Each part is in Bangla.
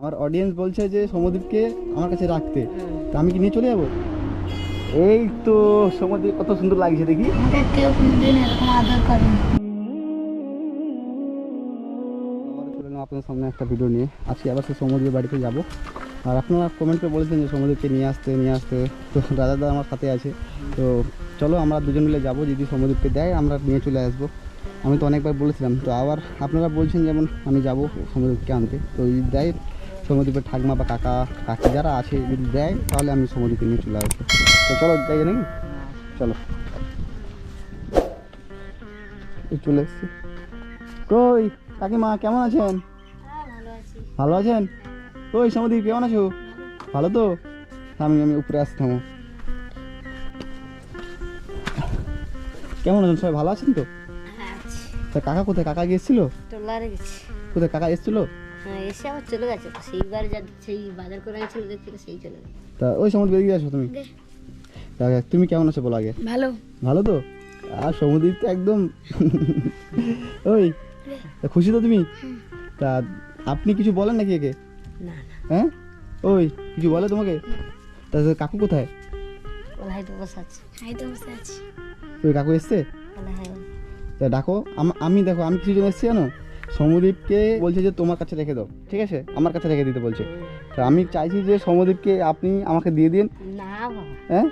আমার অডিয়েন্স বলছে যে সমদীপকে আমার কাছে রাখতে। তা আমি কি নিয়ে চলে যাব? এই তো সমদীপ কত সুন্দর লাগছে দেখি। আপনার সামনে একটা ভিডিও নিয়ে। আজকে আবার সেই সমুদ্রের বাড়িতে যাব। আর আপনারা কমেন্টে বলেছেন যে সমুদ্রকে নিয়ে আসতে নিয়ে আসতে। তো রাজাদা আমার সাথে আছে। তো চলো আমরা দুজন মিলে যাব যদি সমুদ্রকে দেয় আমরা নিয়ে চলে আসব। আমি তো অনেকবার বলেছিলাম। তো আবার আপনারা বলছেন যেমন আমি যাব সমুদ্রকে আনতে। তো যদি দেয় সমুদ্রের ঠাকমা বা কাকা কাকি যারা আছে যদি দেয় তাহলে আমি সমুদ্রকে নিয়ে চলে আসব। তো চলো যাই নাকি চলো। চলে এসছি। কই কাকিমা কেমন আছেন? ভালো আছেন? ওই সমদীপ কেমন আছো? ভালো তো? আমি আমি উপরে আসছি থামো। কেমন আছেন? সবাই ভালো আছেন তো? হ্যাঁ তা কাকা কোথায়? কাকা গিয়েছিল কোথায়? কাকা এসেছিল? এসে আবার চলে গেছে। সেইবার যা সেই বাজার করে আনছিল দেখছিল সেই চলে গেছে। তা ওই সমুদ্র বেরিয়ে আসো তুমি। তুমি কেমন আছো বলো আগে? ভালো। ভালো তো? আর সমুদ্র তো একদম। ওই খুশি তো তুমি? তা আপনি কিছু বলেন নাকি একে? না না। হ্যাঁ? ওই কিছু বলে তোমাকে? তা কাকু কোথায়? ওই কাকু এসছে? হ্যাঁ তা ডাকো আম- আমি দেখো আমি কিছু জন এসছি জানো? সমদীপকে বলছে যে তোমার কাছে রেখে দাও। ঠিক আছে? আমার কাছে রেখে দিতে বলছে। তা আমি চাইছি যে সমদীপকে আপনি আমাকে দিয়ে দিন। না হ্যাঁ?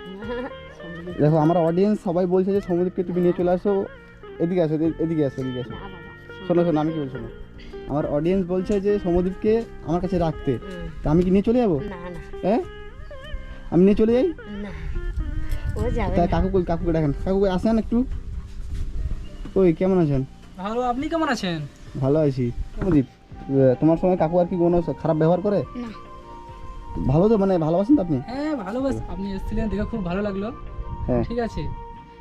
দেখো আমার অডিয়েন্স সবাই বলছে যে সমদীপকে তুমি নিয়ে চলে আসো। এদিকে আসো এদি- এদিকে আসো এদিকে আসো। না বাবা শোনো শোনো আমি কি বলছি শোনো। আমার অডিয়েন্স বলছে যে সমদীপকে আমার কাছে রাখতে। তা আমি কি নিয়ে চলে যাব? না না। হ্যাঁ? আমি নিয়ে চলে যাই? না। তা কাকু কই কাকুকে দেখেন। কাকু আসেন একটু। ওই কেমন আছেন? ভালো আপনি কেমন আছেন? ভালো আছি প্রদীপ তোমার সঙ্গে কাকু আর কি কোনো খারাপ ব্যবহার করে? না। ভালো তো মানে ভালোবাসেন তো আপনি? হ্যাঁ ভালোবাস। আপনি এসেছিলেন দেখে খুব ভালো লাগল। হ্যাঁ। ঠিক আছে।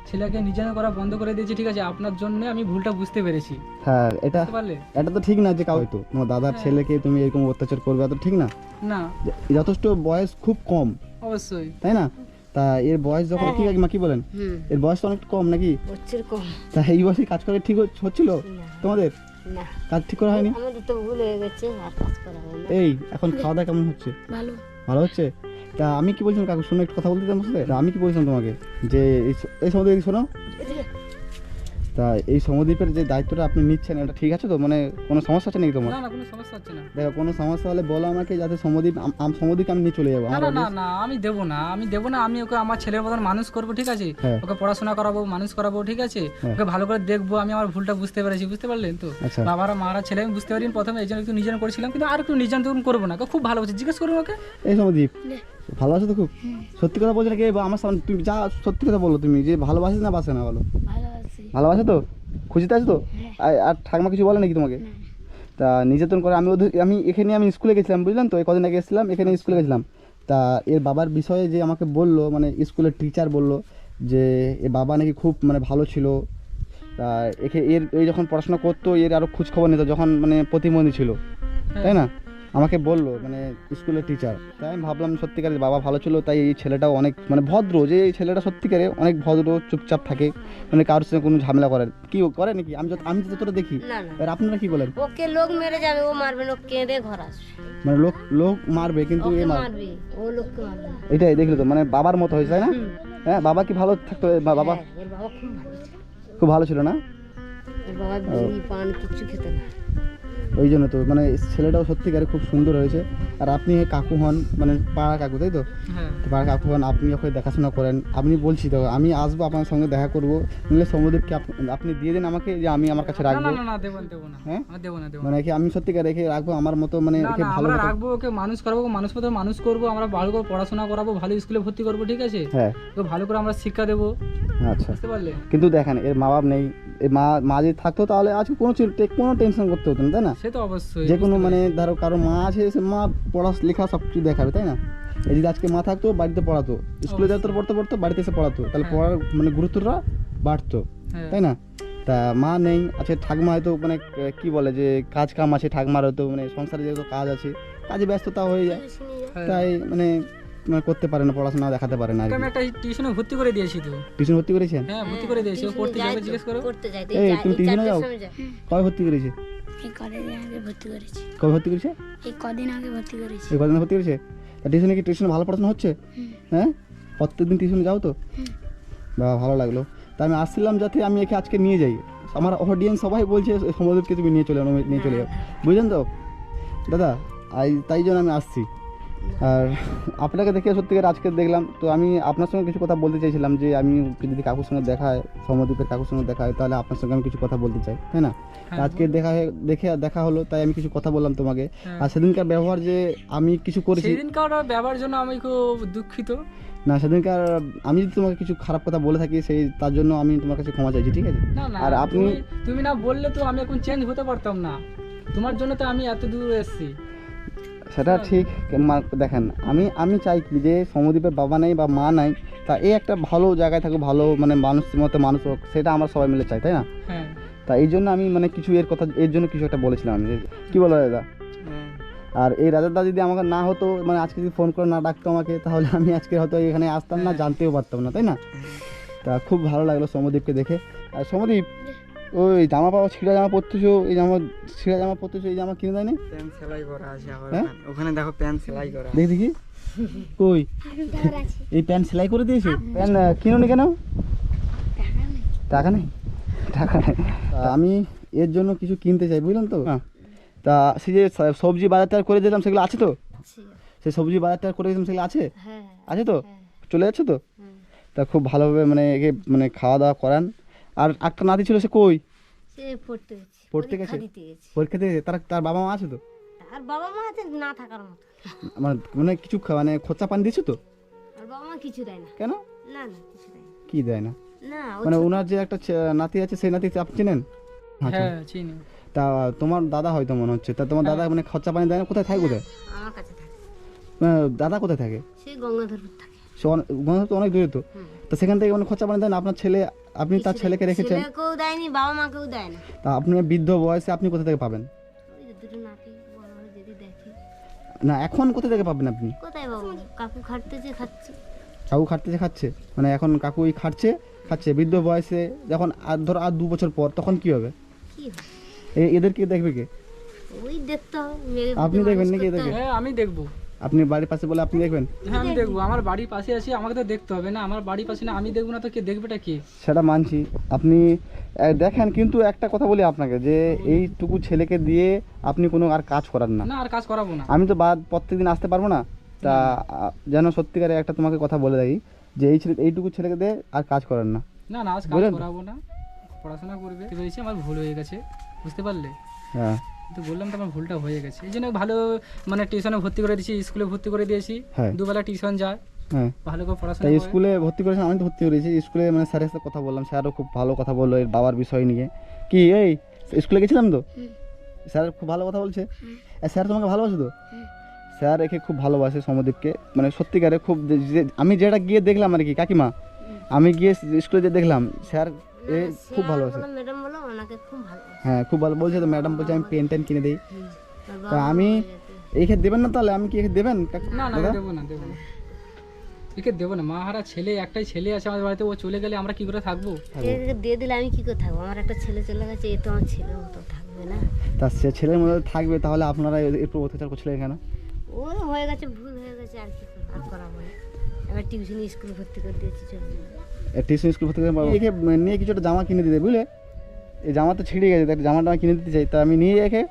ছেলেকে নিজে করা বন্ধ করে দিয়েছি ঠিক আছে। আপনার জন্য আমি ভুলটা বুঝতে পেরেছি। হ্যাঁ এটা বুঝতে পারলে? এটা তো ঠিক না যে কাউ তো তোমার দাদার হ্যাঁ। ছেলেকে তুমি এরকম অত্যাচার করবে এত ঠিক না? না। যথেষ্ট বয়স খুব কম। অবশ্যই। তাই না? তা এর বয়স যখন কি মা কি বলেন? এর বয়স তো অনেক কম নাকি? হচ্ছে কম। তা এই বয়সে কাজ করে ঠিক হচ্ছ- হচ্ছিল না তোমাদের? না। কাজ ঠিক করা হয়নি? আমাদের তো ভুল হয়ে গেছে আর কাজ করা হবে এই এখন খাওয়া দাওয়া কেমন হচ্ছে? ভালো। ভালো হচ্ছে? তা আমি কি বলছিলাম কাকু? শোনো একটু কথা বলতে আমার সাথে। তা আমি কি বলছিলাম তোমাকে? যে এই সময় এই শোনো? তা এই সমদ্বীপের যে দায়িত্বটা আপনি নিচ্ছেন এটা ঠিক আছে তো? মানে কোনো সমস্যা আছে নাকি তোমার? না না কোনো সমস্যা হচ্ছে না। দেখো কোনো সমস্যা হলে বলো আমাকে যাতে সমদ্বীপ আম- আম- সমদ্বীপকে আমি নিয়ে চলে যাব না না না আমি দেবো না আমি দেবো না আমি ওকে আমার ছেলের মতন মানুষ করব ঠিক আছে? হ্যাঁ। ওকে পড়াশোনা করাবো মানুষ করাবো ঠিক আছে? হ্যাঁ। ওকে ভালো করে দেখব আমি আমার ভুলটা বুঝতে পেরেছি বুঝতে পারলেন তো? আচ্ছা। বাবারা মারা ছেলে আমি বুঝতে পারিনি প্রথমে এই জন্য একটু নির্জন করেছিলাম কিন্তু আর একটু নির্জন তখন করব না ওকে খুব ভালো হচ্ছে জিজ্ঞেস করুন ওকে। এই সমদ্বীপ ভালোবাসো তো খুব? সত্যি কথা বলছো নাকি? আমার সামনে তুমি যা সত্যি কথা বলো তুমি যে ভালোবাসি না বাসে না বলো। ভালোবাসি। ভালোবাসো তো? খুশিতে আছো তো? আর- আর ঠাকমা কিছু বলে নাকি তোমাকে? তা নির্যাতন করে আমি ওদের আমি এখানে আমি স্কুলে গেছিলাম বুঝলেন তো? এই কদিন আগে এসেছিলাম এখানে স্কুলে গেছিলাম। তা এর বাবার বিষয়ে যে আমাকে বলল মানে স্কুলের টিচার বলল যে এর বাবা নাকি খুব মানে ভালো ছিল। তা একে এর এই যখন পড়াশোনা করতো এর আরও খোঁজ খবর নিত যখন মানে প্রতিবন্ধী ছিল। তাই না? আমাকে বলল মানে স্কুলের টিচার তাই আমি ভাবলাম সত্যিকারের বাবা ভালো ছিল তাই এই ছেলেটাও অনেক মানে ভদ্র যে এই ছেলেটা সত্যিকারে অনেক ভদ্র চুপচাপ থাকে মানে কারোর সঙ্গে কোনো ঝামেলা করে। কি করে নাকি? আমি আমি যতটা দেখি আর আপনারা কি বলেন? ওকে লোক মেরে যাবে ও মারবে ও কেঁদে ঘর আসবে। মানে লোক লোক মারবে কিন্তু এ মারবে ও লোককে মারবে। এটাই দেখলে তো মানে বাবার মতো হয়েছে তাই না? হ্যাঁ বাবা কি ভালো থাকতো? বাবা হ্যাঁ, বাবা খুব ভালো ছিল। না? বাবা বিড়ি পান কিচ্ছু খেতে না। ওই জন্য তো মানে ছেলেটাও সত্যিকারে খুব সুন্দর হয়েছে। আর আপনি কাকু হন মানে পাড়া কাকু তাই তো? হ্যাঁ। পাড়া কাকু হন আপনি ওকে দেখাশোনা করেন। আপনি বলছি তো আমি আসব আপনার সঙ্গে দেখা করব। নিলে সমুদ্রকে আপনি দিয়ে দিন আমাকে যে আমি আমার কাছে রাখব? হ্যাঁ? মানে কি আমি সত্যিকার রেখে রাখব আমার মতো মানে ভালো রাখব ওকে মানুষ করব মানুষ মতো মানুষ করব আমরা ভালো করে পড়াশোনা করাবো ভালো স্কুলে ভর্তি করব ঠিক আছে? হ্যাঁ। তো ভালো করে আমরা শিক্ষা দেবো। আচ্ছা। বুঝতে পারলে? কিন্তু দেখেন এর মা বাপ নেই এর মা মা যদি থাকতো তাহলে আজকে কোনো কোনো টেনশন করতে হতো না তাই না? সে তো অবশ্যই যে কোনো মানে ধরো কারও মা আছে সে মা পড়ালেখা সব কিছু দেখাবে তাই না? এই যদি আজকে মা থাকতো বাড়িতে পড়াতো স্কুলে যেত পড়তে পড়তো বাড়িতে এসে পড়াতো তাহলে হ্যাঁ। পড়ার মানে গুরুত্বটা বাড়তো হ্যাঁ। তাই না? তা মা নেই আছে ঠাকমা হয়তো মানে কি বলে যে কাজ কাম আছে ঠাকমার হয়তো মানে সংসারে যেহেতু কাজ আছে কাজে ব্যস্ততা হয়ে যায়। হ্যাঁ। তাই মানে করতে পারে না পড়াশোনা দেখাতে পারে না আর আমি একটা টিউশনে ভর্তি করে দিয়েছি তো। টিউশন ভর্তি করেছেন? হ্যাঁ ভর্তি করে দিয়েছি। ও পড়তে যাবে জিজ্ঞেস করো। করতে যাই এই, তুমি টিউশনে যাও? কবে ভর্তি করেছে? এই কদিন আগে ভর্তি করেছি। কবে ভর্তি করেছে? এই কদিন আগে ভর্তি করেছি। এই কদিন ভর্তি করেছে? তা টিউশনে কি টিউশনে ভালো পড়াশোনা হচ্ছে? হ্যাঁ? প্রত্যেকদিন টিউশনে যাও তো? বা ভালো লাগল। তা আমি আসছিলাম যাতে আমি একে আজকে নিয়ে যাই। আমার অডিয়েন্স সবাই বলছে সমুদ্রকে তুমি নিয়ে চলে নিয়ে চলে যাও। বুঝলেন তো? দাদা তাই জন্য আমি আসছি। আর আপনাকে দেখে সত্যিকার আজকে দেখলাম তো আমি আপনার সঙ্গে কিছু কথা বলতে চাইছিলাম যে আমি যদি কাকুর সঙ্গে দেখা হয় সমদ্বীপের কাকুর সঙ্গে দেখা হয় তাহলে আপনার সঙ্গে আমি কিছু কথা বলতে চাই তাই না? হ্যাঁ, আজকে দেখা দেখে দেখা হলো তাই আমি কিছু কথা বললাম তোমাকে। হ্যাঁ। আর সেদিনকার ব্যবহার যে আমি কিছু করেছি সেদিনকার ব্যবহার জন্য আমি খুব দুঃখিত। না সেদিনকার আমি যদি তোমাকে কিছু খারাপ কথা বলে থাকি সেই তার জন্য আমি তোমার কাছে ক্ষমা চাইছি ঠিক আছে? আর আপনি তুমি- তুমি না বললে তো আমি এখন চেঞ্জ হতে পারতাম না। তোমার জন্য তো আমি এত দূর এসেছি। সেটা ঠিক মা- দেখেন আমি আমি চাই কি যে সমদ্বীপের বাবা নাই বা মা নাই তা এই একটা ভালো জায়গায় থাকুক ভালো মানে মানুষের মতো মানুষ হোক সেটা আমরা সবাই মিলে চাই তাই না? তা এই জন্য আমি মানে কিছু এর কথা এর জন্য কিছু একটা বলেছিলাম আমি। কি বলো দাদা? আর এই রাজাদা যদি আমাকে না হতো মানে আজকে যদি ফোন করে না ডাকতো আমাকে তাহলে আমি আজকে হয়তো এখানে আসতাম না জানতেও পারতাম না তাই না? তা খুব ভালো লাগল সমদ্বীপকে দেখে। আর সমদ্বীপ ওই জামা পাওয়া ছিঁড়া জামা পরতেছো এই জামা ছিঁড়া জামা পরতেছো এই জামা কিনে দেয় না প্যান্ট সেলাই করা আছে আবার হ্যাঁ? ওখানে। দেখো প্যান্ট সেলাই করা দেখি দেখি। কই? এই প্যান্ট সেলাই করে দিয়েছ? প্যান্ট কিনোনি কেন? টাকা নেই। টাকা নেই? আমি এর জন্য কিছু কিনতে চাই বুঝলেন তো? হ্যাঁ। তা সেই যে সবজি বাজারটা করে দিলাম সেগুলো আছে তো? সেই সবজি বাজারটা করে দিলাম সেগুলো আছে? হ্যাঁ। আছে তো। চলে যাচ্ছে তো? তা খুব ভালোভাবে মানে একে মানে খাওয়া দাওয়া করান। আর একটা নাতি ছিল সে কই? সে পড়তে গেছে পড়তে পরীক্ষা গেছে? পরীক্ষা দিয়ে তার তার বাবা মা আছে তো? আর বাবা মা আছে না থাকার মতো। মানে মানে কিছু মানে খোঁচা পানি দিয়েছ তো? আর বাবা মা কিছু দেয় না। কেন? না না কিছু দেয় না। কি দেয় না? না মানে ওনার যে একটা নাতি আছে সেই নাতি আপনি চেনেন? আচ্ছা। হ্যাঁ চিনি। তা তোমার দাদা হয়তো মনে হচ্ছে। তা তোমার দাদা মানে খরচা পানি দেয় না? কোথায় থাকে কোথায়? আমার কাছে থাকে। মানে দাদা কোথায় থাকে? সে গঙ্গাধরপুর থাকে। সে অনেক অনেক দূরে তো। তো সেখান থেকে মানে খরচা পানি দেন আপনার ছেলে আপনি তার ছেলেকে রেখেছেন? ছেলেকেও দেয়নি বাবা মাকেও দেয় না। তা আপনি বৃদ্ধ বয়সে আপনি কোথা থেকে পাবেন? ওই যে দুটো নাতি বড় বড় যদি দেখে। না এখন কোথা থেকে পাবেন আপনি? কোথায় বাবু কাকু খাটতেছে খাচ্ছে। কাকু খাটতেছে খাচ্ছে? মানে এখন কাকু ওই খাটছে খাচ্ছে। বৃদ্ধ বয়সে যখন আর ধরো আর দু বছর পর তখন কি হবে? কি হবে? এ- এদেরকে দেখবে কে? ওই দেখতে হবে মেয়ে আপনি দেখবেন নাকি এদেরকে? হ্যাঁ আমি দেখব। আপনি বাড়ির পাশে বলে আপনি দেখবেন? হ্যাঁ আমি দেখব। আমার বাড়ির পাশে আছি আমাকে তো দেখতে হবে না। আমার বাড়ির পাশে না আমি দেখব না তো কে দেখবেটা কে? সেটা মানছি। আপনি দেখেন কিন্তু একটা কথা বলি আপনাকে যে এইটুকু ছেলেকে দিয়ে আপনি কোনো আর কাজ করান না। না আর কাজ করাবো না। আমি তো বাদ প্রত্যেকদিন আসতে পারব না। তা যেন সত্যিকারে একটা তোমাকে কথা বলে দেয় যে এই ছেলে এইটুকু ছেলেকে দিয়ে আর কাজ করান না। না না আজ কাজ করাবো না। পড়াশোনা করবে। আমার ভুল হয়ে গেছে। বুঝতে পারলে? হ্যাঁ। তো বললাম তো আমার ভুলটা হয়ে গেছে। এই জন্য ভালো মানে টিউশনে ভর্তি করে দিয়েছি স্কুলে ভর্তি করে দিয়েছি। হ্যাঁ। দুবেলা টিউশন যায় হ্যাঁ। ভালো করে পড়াশোনা তাই স্কুলে ভর্তি করেছেন আমি তো ভর্তি করেছি স্কুলে মানে স্যারের সাথে কথা বললাম স্যারও খুব ভালো কথা বলল এর বাবার বিষয় নিয়ে। কি এই স্কুলে গেছিলাম তো? স্যার খুব ভালো কথা বলছে? আর স্যার তোমাকে ভালোবাসে তো? স্যার একে খুব ভালোবাসে সমদীপকে। মানে সত্যিকারে খুব আমি যেটা গিয়ে দেখলাম আর কি কাকিমা আমি গিয়ে স্কুলে যে দেখলাম স্যার এ খুব ভালোবাসে ম্যাডাম বলো ওনাকে খুব ভালো হ্যাঁ খুব ভালো বলছে তো ম্যাডাম বলছে আমি পেন টেন কিনে দিই। তা আমি এই ক্ষেত্রে দেবেন না তাহলে? আমি কি একে দেবেন? না না দেবো না দেবো না। একে দেবো না। মা হারা ছেলে একটাই ছেলে আছে আমাদের বাড়িতে ও চলে গেলে আমরা কি করে থাকব? একে দিয়ে দিলে আমি কি করে থাকব? আমার একটা ছেলে চলে গেছে এ তো আমার ছেলের মতো থাকবে না। তা সে ছেলের মধ্যে থাকবে তাহলে আপনারা এর- এরপর অত্যাচার করছিলেন কেন? ওর হয়ে গেছে ভুল হয়ে গেছে আর কি? আর করাবো এবার টিউশন স্কুল ভর্তি করে দিয়েছি চলে। টিউশন স্কুল থেকে একে নিয়ে কিছু একটা জামা কিনে দিতে বুঝলে? এই জামা তো ছিঁড়ে গেছে দেখ জামাটা কিনে দিতে চাই তা আমি নিয়ে একে।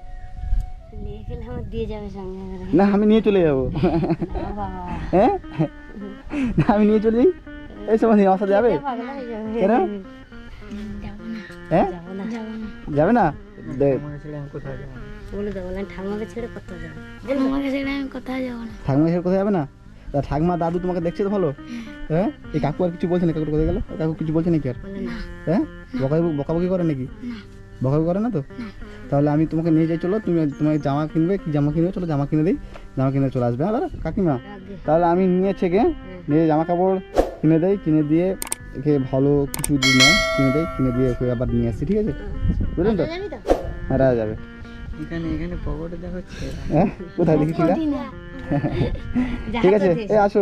না আমি নিয়ে চলে যাব। হ্যাঁ আমি নিয়ে চলে যাই। এই সময় আমার সাথে যাবে? কেন হ্যাঁ যাবে। না। দে- আমাকে ছেড়ে ঠাকুমাকে কোথাও কোথায় যাব না? তা ঠাকমা দাদু তোমাকে দেখছে তো ভালো? হ্যাঁ? এই কাকু আর কিছু বলছে না? কাকু কোথায় গেল? কাকু কিছু বলছে নাকি আর? হ্যাঁ? বকাবকি বকাবকি করে নাকি? বকাবকি করে না তো? তাহলে আমি তোমাকে নিয়ে যাই চলো। তুমি তোমাকে জামা কিনবে কি জামা কিনবে? চলো জামা কিনে দিই। জামা কিনে চলে আসবে। হ্যাঁ দাদা কাকিমা? তাহলে আমি নিয়ে থেকে নিয়ে জামা কাপড় কিনে দেই কিনে দিয়ে একে ভালো কিছু দিই না কিনে দেই কিনে দিয়ে ওকে আবার নিয়ে আসছি ঠিক আছে? বুঝলেন তো? যাবি হ্যাঁ রাজা যাবে। এখানে এখানে পকেটে দেখো ছেঁড়া। হ্যাঁ? কোথায় দেখি ঠিক ঠিক আছে এই আসো।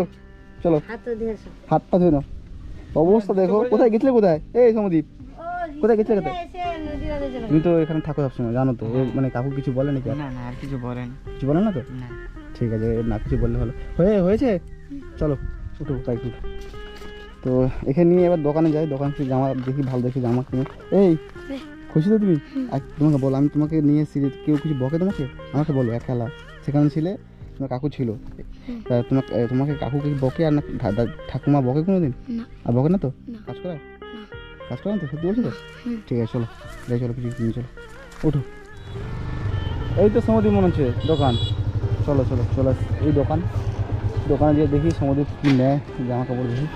চলো। হাত পা ধুয়ে নাও। অবস্থা দেখো কোথায় গেছিলে কোথায়? এই সমদীপ কোথায় গেছিলে কোথায়? তুমি তো এখানে থাকো সবসময় জানো তো। মানে কাকু কিছু বলে নাকি? না না আর কিছু বলেন। কিছু বলে না তো? না। ঠিক আছে না কিছু বললে ভালো হয়ে হয়েছে? চলো উঠো তাই উঠো তো এখানে নিয়ে এবার দোকানে যাই দোকান থেকে জামা দেখি ভালো দেখি জামা কিনে। এই খুশি তো তুমি? আর তোমাকে বলো আমি তোমাকে নিয়ে এসেছি কেউ কিছু বকে তোমাকে? আমাকে বলো এক খেলা। সেখানে ছিলে তোমার কাকু ছিল? তা তোমাকে তোমাকে কাকু কি বকে আর না ঠা- ঠাকুমা বকে কোনো দিন আর বকে না তো? না। কাজ করায় না। কাজ করেন তো? সত্যি বলছো তো? ঠিক আছে চলো। যাই চলো কিছু কিনে চলো। ওঠো। এই তো সমুদ্র মনে হচ্ছে দোকান। চলো চলো চলো। এই দোকান। দোকানে গিয়ে দেখি সমুদ্র কী নেয় জামা কাপড় দেখি।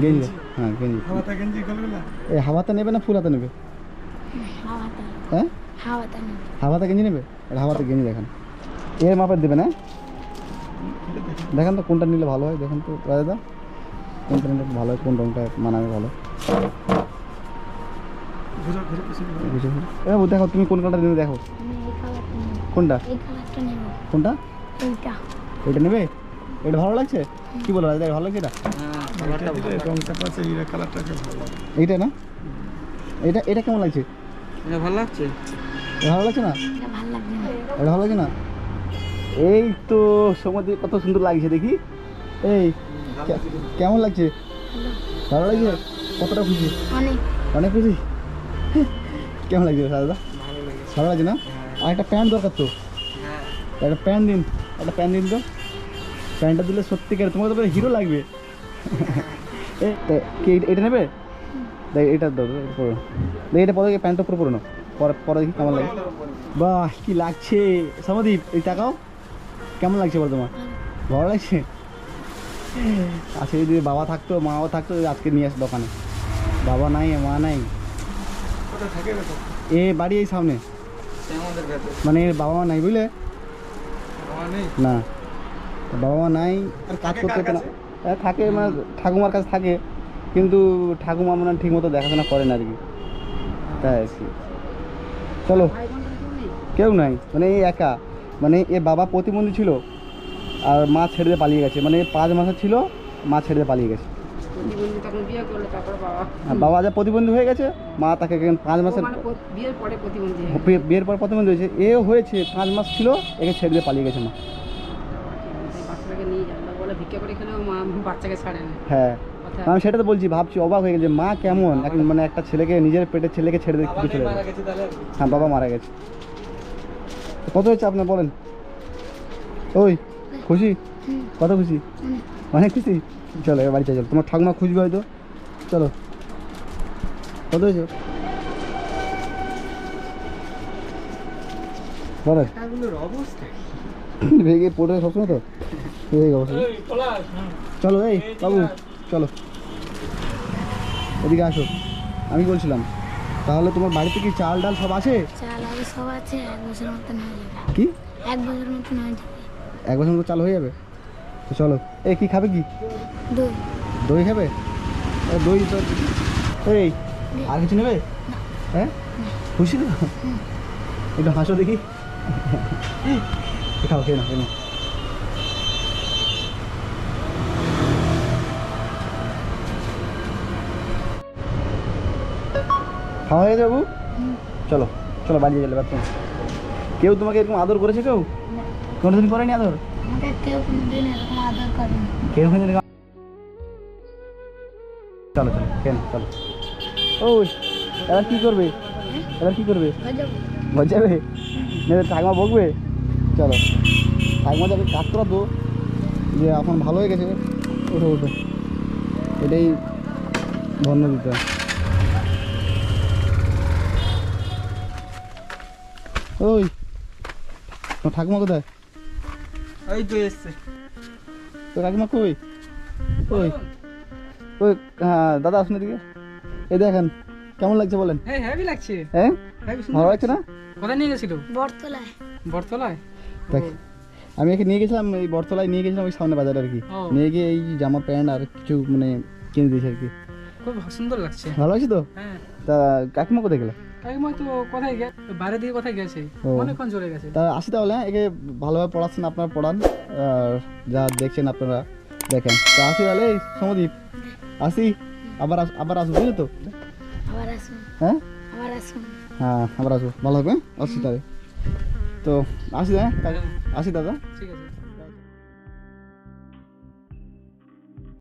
গেঞ্জি। হ্যাঁ গেঞ্জি। এই হাওয়াতে নেবে না ফুল হাতে নেবে? হাওয়াতে। হ্যাঁ? হাওয়াতে হাওয়াতে গেঞ্জি নেবে? আর হাওয়াতে গেঞ্জি দেখেন। এর মাপের দেবে না দেখেন তো কোনটা নিলে ভালো হয় দেখেন তো রাজা কোনটা নিলে ভালো হয় কোন রঙটা মানাবে ভালো। দেখো তুমি কোন কালারটা নেবে দেখো। কোনটা? কোনটা? এটা নেবে? এটা ভালো লাগছে? কি বলো রাজা ভালো লাগছে এটা? এইটা না? এটা এটা কেমন লাগছে? এটা ভালো লাগছে? এটা ভালো লাগছে না? এটা ভালো লাগবে না। এটা ভালো লাগছে না? এই তো সমুদ্রে কত সুন্দর লাগছে দেখি। এই কেমন লাগছে? ভালো লাগছে? কতটা খুশি? অনেক। অনেক খুশি? কেমন লাগছে দাদা ভালো লাগছে। না? আর একটা প্যান্ট দরকার তো। হ্যাঁ। একটা প্যান্ট দিন একটা প্যান্ট দিন তো। প্যান্টটা দিলে সত্যিকার তোমাকে তো হিরো লাগবে। এ কি এটা- এটা নেবে? দেখ এটা দেখ এটা পরে প্যান্টটা পুরো পরে নাও পরে পরে দেখি কেমন লাগে। বাহ কি লাগছে। সমাদীপ এই টাকাও? কেমন লাগছে বল তোমার? ভালো লাগছে? আজকে যদি বাবা থাকতো মাও থাকতো আজকে নিয়ে আস দোকানে। বাবা নাই মা নাই। এ বাড়ি এই সামনে। মানে বাবা মা নাই বুঝলে? না। বাবা মা নাই। আর কাজ করতে না। থাকে মানে ঠাকুমার কাছে থাকে। কিন্তু ঠাকুমা মানে ঠিক মতো দেখাশোনা করে না আর কি। তাই চলো। কেউ নাই। মানে এই একা। মানে এ বাবা প্রতিবন্ধী ছিল আর মা ছেড়ে দিয়ে পালিয়ে গেছে। মানে এ পাঁচ মাসের ছিল মা ছেড়ে দিয়ে পালিয়ে গেছে। প্রতিবন্ধী তখন বিয়ে করল তারপর বাবা। আর বাবা যা প্রতিবন্ধী হয়ে গেছে মা তাকে এখন পাঁচ মাসের মানে বিয়ের পরে প্রতিবন্ধী হয়ে গেছে। বিয়ে- বিয়ের পর প্রতিবন্ধী হয়েছে। এও হয়েছে পাঁচ মাস ছিল একে ছেড়ে দিয়ে পালিয়ে গেছে মা। এই বাচ্চাটাকে নিয়ে যাবে। বলে ভিক্ষা করে খেলেও মা বাচ্চাকে ছাড়ে না। হ্যাঁ আমি সেটা তো বলছি ভাবছি অবাক হয়ে গেছে মা কেমন? এখন মানে একটা ছেলেকে নিজের পেটের ছেলেকে ছেড়ে দিয়ে চলে হ্যাঁ বাবা মারা গেছে। কত হয়েছে আপনার, বলেন। ওই, খুশি? কত খুশি? অনেক খুশি? চলো, এবার বাড়িতে চলো। তোমার ঠাকুমা খুঁজবে হয়তো। চলো। কত হয়েছে? বলো। ভেগে পড়ে সবসময় তো? চলো, এই, বাবু, চলো। এদিকে আসো। আমি বলছিলাম তাহলে তোমার বাড়িতে কি চাল ডাল সব আছে? চাল সব আছে এক বছর মতন হয়ে যাবে। কি? এক বছর মতন হয়ে যাবে। এক বছর মতো চাল হয়ে যাবে? তো চলো। এ কি খাবে কি? দই। দই খাবে? দই তো এই আর কিছু নেবে? হ্যাঁ? খুশি তো? একটু হাসো দেখি। খাও খেয়ে না খেয়ে নাও। খাওয়া হয়ে যাব চলো চলো বাড়ি চলে বাথরুম কেউ তোমাকে এরকম আদর করেছে কেউ? কোনোদিন করেনি আদর? কেউ কোনোদিন এরকম আদর করেনি। কেউ কোনোদিন চলো চলো কেন? চলো। ওই এবার কি করবে? এবার কি করবে? হয়ে যাব ঘর যাবে না বকবে? চলো। ঠাকুমা যাবে কাজ করা তো যে এখন ভালো হয়ে গেছে ওঠো ওঠো। এটাই ধন্য দিতে হয়। ওই ঠাকুমা কোথায়? ওই তো এসছে। তো কাকিমা কই? ওই ওই হ্যাঁ দাদা আসুন এদিকে। এই দেখেন কেমন লাগছে বলেন? হ্যাঁ লাগছে। হ্যাঁ? ভালো লাগছে। না? কোথায় নিয়ে গেছিল? বটতলায়। বটতলায়? দেখ আমি একে নিয়ে গেছিলাম এই বটতলায় নিয়ে গেছিলাম ওই সামনে বাজারে আর কি। নিয়ে গিয়ে এই জামা প্যান্ট আর কিছু মানে কিনে দিয়েছি আর কি। খুব সুন্দর লাগছে। ভালো লাগছে তো? হ্যাঁ। তা কাকিমা কোথায় গেলে? কাকিমা তো কোথায় গে বাইরে দিকে কোথায় গেছে? অনেকক্ষণ চলে গেছে। তা আসি তাহলে হ্যাঁ? একে ভালোভাবে পড়াচ্ছেন আপনারা পড়ান। আর যা দেখছেন আপনারা দেখেন। তা আসি তাহলে এই সমদীপ। আসি। আবার আস- আবার আসব বুঝলি তো? আবার আস আসুন হ্যাঁ? আবার আসুন হ্যাঁ আবার আসব। ভালো থাকবে হ্যাঁ? আসছি তাহলে। তো আসি হ্যাঁ। আসি দাদা। ঠিক আছে।